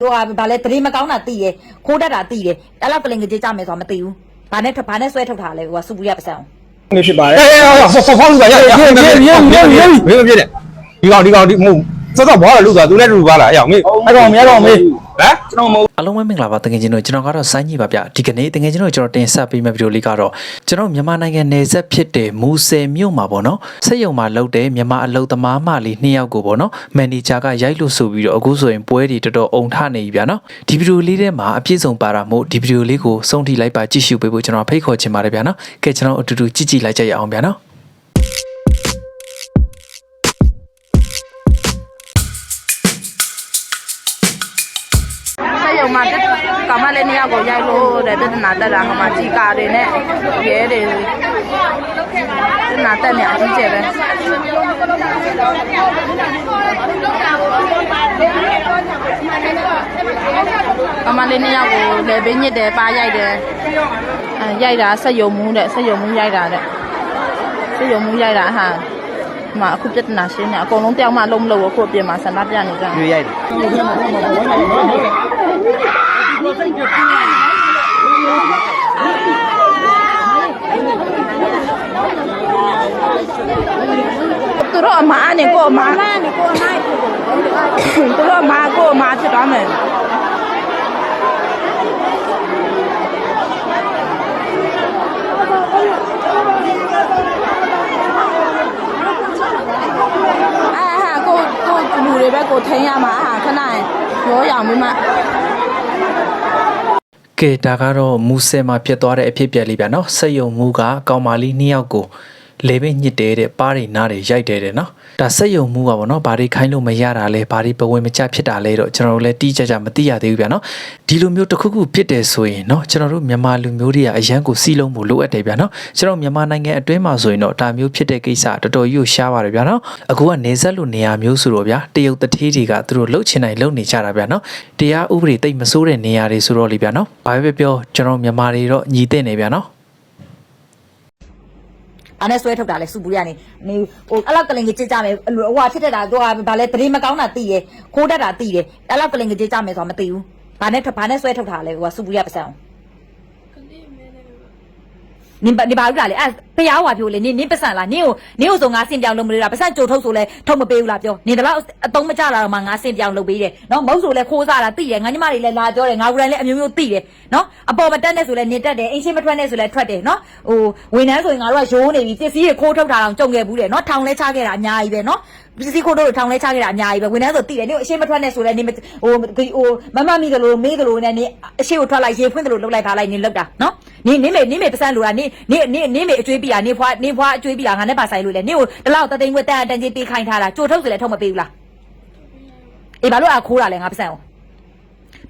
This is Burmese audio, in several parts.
တို့ကဗာလဲတရေမကောင်းတာသိရယ်ခိုးတတ်တာသိရယ်အဲ့လောက်ကလင်ကကြီးကြမယ်ဆိုတာမသိဘူးဘာနဲ့ဘာနဲ့ဆွဲထုတ်တာလဲဟိုကစူပူရပစံနေဖြစ်ပါတယ်အေးဟောဟောဟောလူပါရရရရရရရမင်းမဖြစ်နဲ့ဒီကောင်ဒီကောင်ဒီမဟုတ်စောစောဘွားလာလို့ဆိုတာသူလည်းလူပါလာအဲ့အောင်မေးအဲ့ကောင်မရတော့မေး န်တော်မဟုတ်အားလုံးပဲမင်္ဂလာပါတကယ်ချင်းတို့ကျွန်တော်ကတော့စိုင်းကြီးပါဗျဒီကနေ့တကယ်ချင်းတို့ကျွန်တော်တင်ဆက်ပေးမယ့်ဗီဒီယိုလေးကတော့ကျွန်တော်မြန်မာနိုင်ငံနယ်စပ်ဖြစ်တဲ့မူဆယ်မြို့မှာပေါ့နော်စက်ရုံမှာလုပ်တဲ့မြန်မာအလုပ်သမားမလေးနှစ်ယောက်ကိုပေါ့နော်မန်နေဂျာကရိုက်လို့ဆိုပြီးတော့အခုဆိုရင်ပွဲတွေတော်တော်အုံထနေပြီဗျာနော်ဒီဗီဒီယိုလေးထဲမှာအပြည့်စုံပါတာမို့ဒီဗီဒီယိုလေးကိုစုံထိလိုက်ပါကြည့်ရှုပေးဖို့ကျွန်တော်ဖိတ်ခေါ်ချင်ပါတယ်ဗျာနော်ကဲကျွန်တော်အတူတူကြည့်ကြည့်လိုက်ကြရအောင်ဗျာနော် က်ကောင်မလေးနှစ်ယောက်ကိုရိုက်လို့တဲ့ပြဿနာတက်တာဟိုမှာကြီးကာတွေနဲ့ရဲတွေပြဿနာတက်နေအကြီးကျယ်ပဲကောင်မလေးနှစ်ယောက်ကိုလေပင်းညစ်တယ်ပါရိုက်တယ်အဲရိုက်တာဆက်ယုံမှုတဲ့ဆက်ယုံမှုရိုက်တာတဲ့ဆက်ယုံမှုရိုက်တာဟာဒီမှာအခုပြဿနာရှင်းနေအကုန်လုံးတယောက်မှလုံးမလို့အခုအပြင်မှာဆန္ဒပြနေကြတယ်ရွေးရိုက်တယ် သူတို့အမားနဲ့ကိုအမားနဲ့ကိုအမားသူတို့အမားကိုအမားဖြစ်သွားမယ်အာဟာကိုကိုလူတွေပဲကိုထိန်းရမှာအာခဏရောရောင်ပြီးမှ ကဲဒါကတော့မူဆယ်မှာဖြစ်သွားတဲ့အဖြစ်အပျက်လေးဗျာနော်စက်ယုံမူကကောင်မလေးနှစ်ယောက်ကို လေပင်ညစ်တယ်တဲ့ပါးတွေနားတွေရိုက်တယ်တဲ့နော်ဒါစက်ယုံမူကဗောနော်ဘာတွေခိုင်းလို့မရတာလဲဘာတွေဘဝင်မချဖြစ်တာလဲတော့ကျွန်တော်တို့လည်းတိကျကျမသိရသေးဘူးဗျာနော်ဒီလိုမျိုးတစ်ခုခုဖြစ်တယ်ဆိုရင်နော်ကျွန်တော်တို့မြန်မာလူမျိုးတွေကအရန်ကိုစီးလုံးဖို့လိုအပ်တယ်ဗျာနော်ကျွန်တော်မြန်မာနိုင်ငံအတွင်းမှာဆိုရင်တော့ဒါမျိုးဖြစ်တဲ့ကိစ္စတော်တော်ကြီးကိုရှားပါတယ်ဗျာနော်အခုကနေဆက်လို့နေရာမျိုးဆိုတော့ဗျာတရုတ်တထေးတွေကသူတို့လှုပ်ချင်တိုင်းလှုပ်နေကြတာဗျာနော်တရားဥပဒေတိတ်မစိုးတဲ့နေရာတွေဆိုတော့လေဗျာနော်ဘာပဲပြောကျွန်တော်မြန်မာတွေတော့ညီတဲ့နေဗျာနော် ဘာနဲ့ဆွဲထုတ်တာလဲစူပူရနေနေဟိုအဲ့လောက်ကလင်ကကြေးကြမယ်ဟိုဟာဖြစ်တတ်တာဟိုကဗာလဲသတိမကောင်းတာသိတယ်ခိုးတတ်တာသိတယ်အဲ့လောက်ကလင်ကကြေးကြမယ်ဆိုတာမသိဘူးဘာနဲ့ထွက်ဘာနဲ့ဆွဲထုတ်ထားလဲဟိုကစူပူရပစံအောင် နင်နေပါဦးလားလေအဲ့ဖျားဟွာပြောလေနင်နင်ပစံလားနင်ကိုနင်ကိုဆိုငါစင်ပြောင်းလုပ်မလို့လားပစံကြိုထုတ်ဆိုလဲထုတ်မပေးဘူးလားပြောနင်တော့အတုံးမကြတာတော့မှငါစင်ပြောင်းလုပ်ပေးတယ်နော်မဟုတ်ဆိုလဲခိုးစားတာသိတယ်ငါညီမတွေလည်းလာပြောတယ်ငါကိုယ်တိုင်လည်းအမျိုးမျိုးသိတယ်နော်အပေါ်မတက်နဲ့ဆိုလဲနင်တက်တယ်အင်းရှင်းမထွက်နဲ့ဆိုလဲထွက်တယ်နော်ဟိုဝန်ထမ်းဆိုရင်ငါတို့ကရိုးနေပြီပစ္စည်းတွေခိုးထုတ်တာအောင်ကြုံခဲ့ဘူးတယ်နော်ထောင်လဲချခဲ့တာအများကြီးပဲနော် ပစ္စည်းခိုးထုတ်လို့ထောင်လဲချခဲ့တာအများကြီးပဲဝန်ထမ်းဆိုသိတယ်နင်အရှင်းမထွက်နဲ့ဆိုလဲနင်ဟိုဟိုမမမိကလေးမေးကလေးနဲ့နင်အရှင်းကိုထွက်လိုက်ရေဖွင့်ကလေးလှုပ်လိုက်ထားလိုက်နင်လှုပ်တာနော်နင်နင်မေနင်မေပစံလိုတာနင်နင်နင်နင်မေအကျွေးပြတာနင်ဖွာနင်ဖွာအကျွေးပြတာငါနဲ့ပါဆိုင်လို့လေနင်ကိုတလောက်တသိန်းခွဲတန်တန်ကြီးပေးခိုင်းထားတာကြိုထုတ်စလဲထုတ်မပေးဘူးလားအေးဘာလို့အခိုးတာလဲငါပစံကို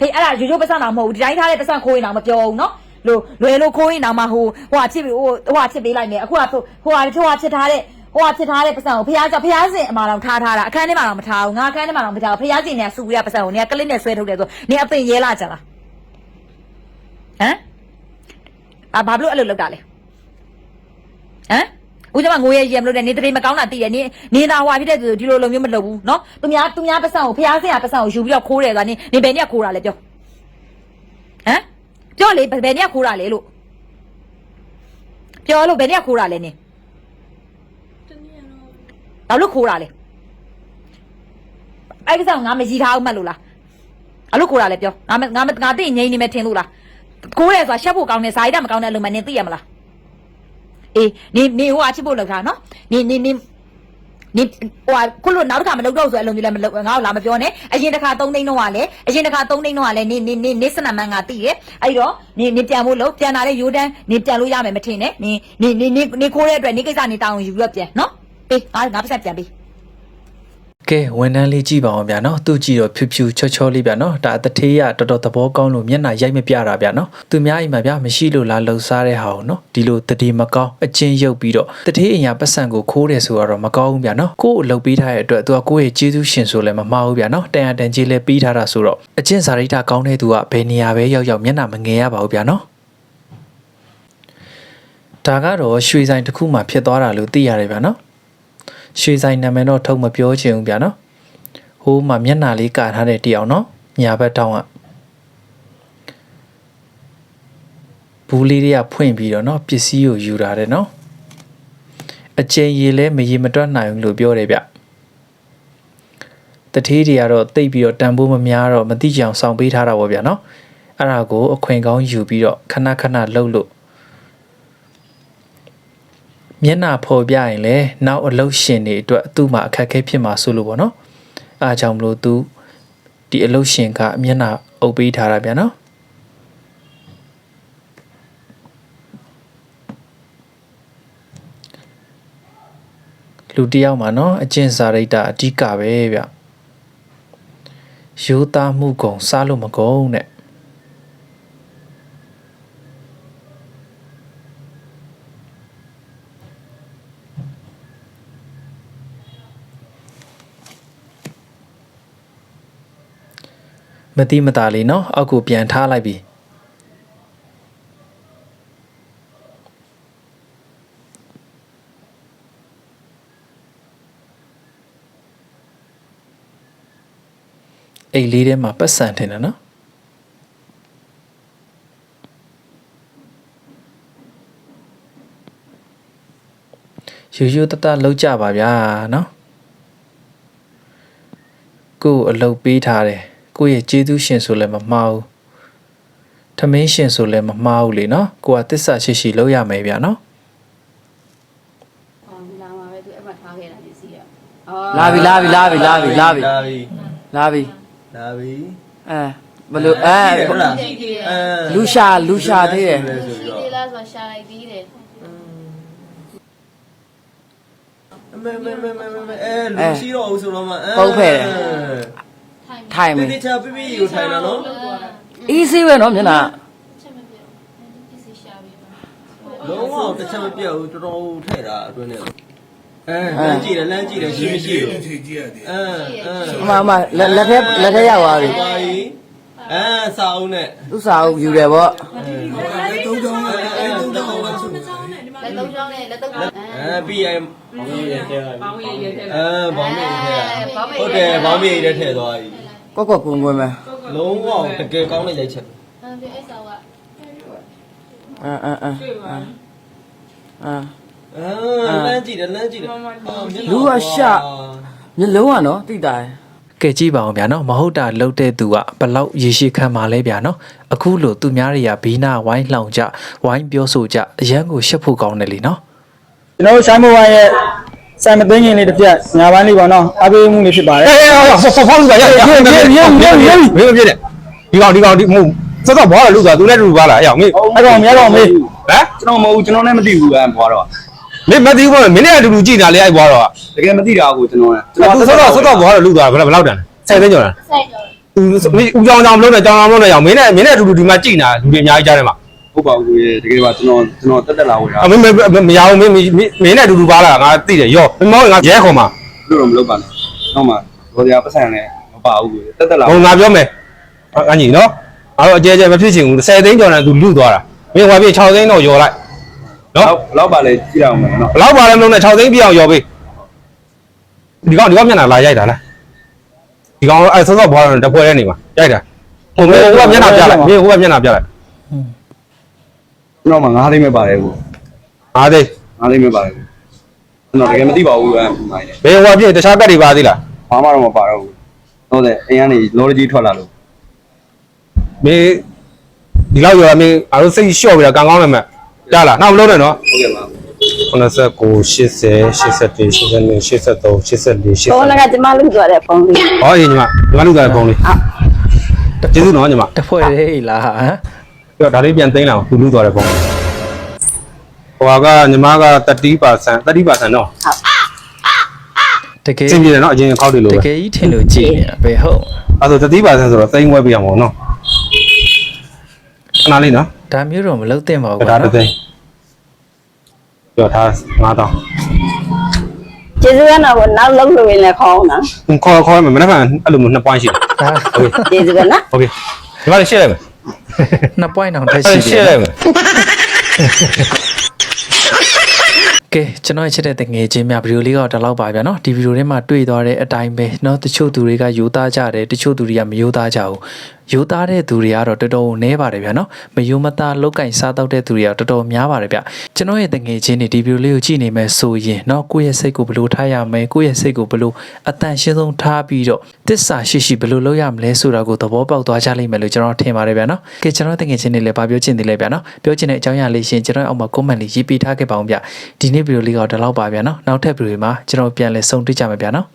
ဖေးအဲ့ဒါရိုးရိုးပစံတော့မဟုတ်ဘူးဒီတိုင်းထားတဲ့ပစံခိုးရင်တော့မပြောဘူးနော်လို့လွယ်လို့ခိုးရင်တော့မှဟိုဟိုဟာဖြစ်ပြီးဟိုဟိုဟာဖြစ်ပေးလိုက်မယ်အခုကဟိုဟိုဟာဟိုဟာဖြစ်ထားတဲ့ ဟိုဟာဖြစ်ထားတဲ့ပစံကိုဖះကြောင့်ဖះစင်အမာတော်ထားထားတာအခန်းထဲမှာတော့မထားဘူးငါအခန်းထဲမှာတော့မထားဘူးဖះစင်เนี่ยစူရပစံကိုเนี่ยကလစ်နဲ့ဆွဲထုတ်တယ်ဆိုနေအပင်ရဲလာကြလားဟမ်အာဘာလို့အဲ့လိုလုပ်တာလဲဟမ်ဦးကျမငိုရဲရမလို့တဲ့နေတရေမကောင်းတာသိတယ်နေနေတာဟွာဖြစ်တဲ့သူဒီလိုလိုမျိုးမလုပ်ဘူးเนาะသူများသူများပစံကိုဖះစင်ကပစံကိုယူပြီးတော့ခိုးတယ်ဆိုတာနေနေဘယ်နဲ့ခိုးတာလဲပြောဟမ်ပြောလေဘယ်နဲ့ခိုးတာလဲလို့ပြောလို့ဘယ်နဲ့ခိုးတာလဲနေ ဘာလို့ခိုးတာလဲအဲ့ဒီဆောင်ငါမရည်ထားအောင်မှတ်လို့လားဘာလို့ခိုးတာလဲပြောငါမငါမငါသိငိမ့်နေမယ်ထင်လို့လားခိုးတယ်ဆိုတာရှက်ဖို့ကောင်းတယ်ဇာတိတမကောင်းတဲ့အလုံးမနေသိရမလားအေးနေနေဟိုအချစ်ဖို့လောက်တာနော်နေနေနေနေဟိုခုလို့နောက်တစ်ခါမလုပ်တော့ဆိုအလုံးကြီးလည်းမလုပ်ငါ့ကိုလာမပြောနဲ့အရင်တစ်ခါ3သိန်းတော့ကလည်းအရင်တစ်ခါ3သိန်းတော့ကလည်းနေနေနေနေစနမန်ကတည်တယ်အဲ့တော့နေနေပြန်ဖို့လို့ပြန်လာတဲ့ရိုးတန်းနေပြန်လို့ရမယ်မထင်နဲ့နေနေနေနေနေခိုးတဲ့အတွက်နေကိစ္စနေတောင်းယူပြီးတော့ပြန်နော် ပေးငါငါပတ်ဆက်ပြန်ပေးကဲဝန်ထမ်းလေးကြည့်ပါအောင်ဗျာနော်သူကြည့်တော့ဖြူဖြူချောချောလေးဗျာနော်ဒါအတထေးရတော်တော်သဘောကောင်းလို့မျက်နှာရိုက်မပြတာဗျာနော်သူများအိမ်မှာဗျာမရှိလို့လာလှုပ်ရှားတဲ့ဟာကိုနော်ဒီလိုတတိမကောင်းအချင်းရုပ်ပြီးတော့တထေးအိမ်ရပတ်စံကိုခိုးတယ်ဆိုတော့မကောင်းဘူးဗျာနော်ကို့ကိုလှုပ်ပေးထားတဲ့အတွက်သူကကိုယ့်ရဲ့ကျေးဇူးရှင်ဆိုလည်းမမှားဘူးဗျာနော်တန်ရတန်ကြီးလည်းပြီးထားတာဆိုတော့အချင်းစာရိတ္တကောင်းတဲ့သူကဘယ်နေရာပဲရောက်ရောက်မျက်နှာမငယ်ရပါဘူးဗျာနော်ဒါကတော့ရွှေဆိုင်တစ်ခုမှဖြစ်သွားတာလို့သိရတယ်ဗျာနော် ရွှေဆိုင်နာမည်တော့ထုတ်မပြောချင်ဘူးဗျာနော်ဟိုးမှာမျက်နှာလေးကာထားတဲ့တယောက်နော်ညာဘက်တောင်းကဘူးလေးတွေကဖွင့်ပြီးတော့နော်ပစ္စည်းကိုယူတာတဲ့နော်အချိန်ရေလဲမရေမတွက်နိုင်ဘူးလို့ပြောတယ်ဗျတထေးတွေကတော့တိတ်ပြီးတော့တန်ဖိုးမများတော့မသိကြအောင်စောင့်ပေးထားတာပေါ့ဗျာနော်အဲ့ဒါကိုအခွင့်ကောင်းယူပြီးတော့ခဏခဏလှုပ်လို့ မျက်နှာဖော်ပြရင်လည်းနောက်အလုတ်ရှင်တွေအတွက်သူ့မှာအခက်အခဲဖြစ်မှာဆိုလို့ပေါ့နော်အားကြောင့်မလို့သူဒီအလုတ်ရှင်ကမျက်နှာအုပ်ပေးထားတာဗျာနော်လူတစ်ယောက်မှာနော်အကျင့်စာရိတ္တအဓိကပဲဗျရိုးသားမှုကုံစားလို့မကုန်တဲ့ မတိမတာလေးနော်အောက်ကိုပြန်ထားလိုက်ပြီအိတ်လေးထဲမှာပတ်စံထင်တယ်နော်ယူယူတတလောက်ကြပါဗျာနော်ကိုယ်အလုပ်ပေးထားတယ် ကိုယ့်ရဲ့ကျေးဇူးရှင်ဆိုလည်းမမှားဘူးထမင်းရှင်ဆိုလည်းမမှားဘူးလေနော်ကိုကတစ္ဆာရှိရှိလုပ်ရမယ်ဗျာနော်ဟောလာမှာပဲသူအဲ့မှာထားခဲ့တာနေစီရလာပြီလာပြီလာပြီလာပြီလာပြီလာပြီလာပြီလာပြီအဲဘလို့အဲဟုတ်လားအဲလူရှာလူရှာသေးတယ်ဆိုပြီးတော့ဒီလားဆိုရှာလိုက်သေးတယ်မဲမဲမဲမဲမဲအဲလူရှိတော့အောင်ဆိုတော့မှအဲ ထိုင်မယ်တိတိချာပြပြယူထိုင်တာနော်အေးဆေးပဲနော်မျက်နှာချက်မပြတ်ပစ္စည်းရှာပေးပါလုံးဝတစ်ချက်မပြတ်ဘူးတော်တော်ထဲ့တာအတွင်းနဲ့အဲလမ်းကြည့်တယ်လမ်းကြည့်တယ်ရှိမရှိဘူးအဲအဲအမအမလက်လက်ထဲလက်ထဲရောက်သွားပြီပါပြီအဲစာအုပ်နဲ့သူ့စာအုပ်ယူတယ်ပေါ့အဲသုံးချောင်းအဲသုံးချောင်းပါဆိုလက်သုံးချောင်းနဲ့လက်သုံးချောင်းအဲပြီးရင်ဘောင်းရည်ထဲပါဘောင်းရည်ထဲအဲဘောင်းရည်ထဲဟုတ်တယ်ဘောင်းရည်ထဲထည့်သွားပြီ ကွက်ကွက်ကွန်းကွန်းပဲလုံးဝတကယ်ကောင်းတဲ့ရိုက်ချက်အဲဒီအဲ့ဆောက်ကအဲအဲအဲအဲအဲအာလမ်းကြည့်တယ်လမ်းကြည့်တယ်လူကရှမျက်လုံးကနော်တိတာတယ်ကဲကြည့်ပါအောင်ဗျာနော်မဟုတ်တာလှုပ်တဲ့သူကဘလောက်ရေရှိခံပါလဲဗျာနော်အခုလို့သူများတွေကဘီနာဝိုင်းလှောင်ကြဝိုင်းပြောဆိုကြအရန်ကိုရှက်ဖို့ကောင်းတယ်လीနော်ကျွန်တော်တို့ဆိုင်မိုဘိုင်းရဲ့ စိုင်မသိငင်လေးတစ်ပြက်ညာပိုင်းလေးပေါ့နော်အပေးမှုလေးဖြစ်ပါတယ်အေးအေးဖောက်ဖောက်လူကရရရရရရမင်းမပြည့်နဲ့ဒီကောင်ဒီကောင်ဒီမဟုတ်စောစောဘွားလာလူကသူလည်းတူပါလားအေးမင်းအဲ့ကောင်မြတ်ကောင်မေးဟမ်ကျွန်တော်မဟုတ်ဘူးကျွန်တော်လည်းမသိဘူးအဲဘွားတော့မင်းမသိဘူးမင်းနဲ့အတူတူကြည်တာလေအဲ့ဘွားတော့တကယ်မသိတာကိုကျွန်တော်လည်းကျွန်တော်စောစောစောစောဘွားလာလူကဘယ်ဘယ်လောက်တန်လဲ10သိန်းကျော်လားစိုက်တော့သူဦးကြောင်ကြောင်မလုံးနဲ့ကြောင်ကြောင်မလုံးနဲ့ရောင်မင်းနဲ့မင်းနဲ့အတူတူဒီမှာကြည်နေတာလူတွေအများကြီးကြားတယ်မှာ ဟုတ်ပါဘူးတကယ်ပါကျွန်တော်ကျွန်တော်တက်တက်လာဝေးတာအမင်းမမရအောင်မင်းမင်းနဲ့အတူတူပါလားငါသိတယ်ရောမင်းမောငါရဲခေါ်မှာလို့တော့မလုပ်ပါနဲ့တော့မှဘောတရားပတ်စံလည်းမပါဘူးတက်တက်လာဟိုငါပြောမယ်အညီနော်အဲ့တော့အကျဲကျဲမဖြစ်ချင်ဘူး10သိန်းကျော်နဲ့သူလူသွားတာမင်းဟိုပြ6သိန်းတော့ယော်လိုက်နော်လောက်ပါလေကြည့်ရအောင်မယ်နော်ဘလောက်ပါလဲမလို့နဲ့6သိန်းပြအောင်ယော်ပေးဒီကောင်ဒီကောင်မျက်နှာလာရိုက်တာလားဒီကောင်အဲ့ဆော့ဆော့ဘွားတော့တပွဲထဲနေမှာရိုက်တာဟိုမင်းဟိုကမျက်နှာပြလိုက်မင်းဟိုကမျက်နှာပြလိုက် ကျွန်တော်မှ9သိန်းပဲပါတယ်ကို5သိန်း9သိန်းပဲပါတယ်ကိုကျွန်တော်တကယ်မသိပါဘူးအဲမိုင်းလေဘယ်ဟိုကပြည့်တခြားကတ်တွေပါသေးလားဘာမှတော့မပါတော့ဘူးဟုတ်တယ်အိမ်ကနေလော်ကြီးထွက်လာလို့မင်းဒီလောက်ယော်မင်းအားလုံးစိတ်လျှော့ပြီးတော့ကံကောင်းတယ်မဲ့ကြားလားနောက်မလုံးနဲ့နော်ဟုတ်ကဲ့ပါ89 80 81 82 83 84ဖုန်းလကကျမလုသွားတဲ့ဖုန်းလေးဟောအေးညီမညီမလူသားဖုန်းလေးကျေးဇူးနော်ညီမတစ်ဖွဲ့လေးလားဟမ် ပြီးတော့ဒါလေးပြန်သိမ်းလာအောင်ပူလူသွားတယ်ပေါ့ဟိုကညီမက30% 30%နော်တကယ်သိပြီနော်အရင်ခေါက်တွေလိုပဲတကယ်ကြီးထင်လို့ကြည့်နေတာပဲဟုတ်အဲ့ဒါ30%ဆိုတော့သိမ်းဝဲပြရမှာနော်ခဏလေးနော်ဒါမျိုးတော့မလုပ်သင့်ပါဘူးကွာဒါတစ်သိမ်းပြောထား9000ကျေးဇူးကနော်နောက်လုံးလို့ရင်လည်းခေါင်းနော်ခေါ်ခေါ်မယ်မနေ့ကအဲ့လိုမျိုး2 point ရှိတယ်ဟုတ်ကဲ့ကျေးဇူးကနော်ဟုတ်ကဲ့ဒီမှာရှင်းလိုက်မယ် နှစ် point တောင်ထက် အဲ့ ရှိ ရှ တယ် င်းလိုက်မယ် ကဲကျွန်တော်ရဲ့ချစ်တဲ့တငယ်ချင်းများဗီဒီယိုလေးကတော့ဒီလောက်ပါဗျာနော်ဒီဗီဒီယိုထဲမှာတွေ့သွားတဲ့အတိုင်းပဲเนาะတချို့သူတွေကယူသားကြတယ်တချို့သူတွေကမယူသားကြဘူး ယူသားတဲ့သူတွေကတော့တော်တော်နည်းပါတယ်ဗျာနော်မယူမသားလောက်ကင်စားတော့တဲ့သူတွေကတော်တော်များပါတယ်ဗျကျွန်တော်ရဲ့တငယ်ချင်းတွေဒီဗီဒီယိုလေးကိုကြည့်နေမယ်ဆိုရင်เนาะကိုယ့်ရဲ့စိတ်ကိုဘယ်လိုထားရမလဲကိုယ့်ရဲ့စိတ်ကိုဘယ်လိုအတန်ရှင်းဆုံးထားပြီးတော့တစ္ဆာရှိရှိဘယ်လိုလုပ်ရမလဲဆိုတာကိုသဘောပေါက်သွားကြလိမ့်မယ်လို့ကျွန်တော်ထင်ပါတယ်ဗျာနော်ကဲကျွန်တော်တငယ်ချင်းတွေလည်းဗာပြောချင်သေးလဲဗျာနော်ပြောချင်တဲ့အကြောင်းအရာလေးရှင်ကျွန်တော်အောက်မှာ comment လေးရေးပေးထားခဲ့ပါအောင်ဗျဒီနေ့ဗီဒီယိုလေးကတော့ဒီလောက်ပါဗျာနော်နောက်ထပ်ဗီဒီယိုမှာကျွန်တော်ပြန်လည်ဆုံတွေ့ကြမယ်ဗျာနော်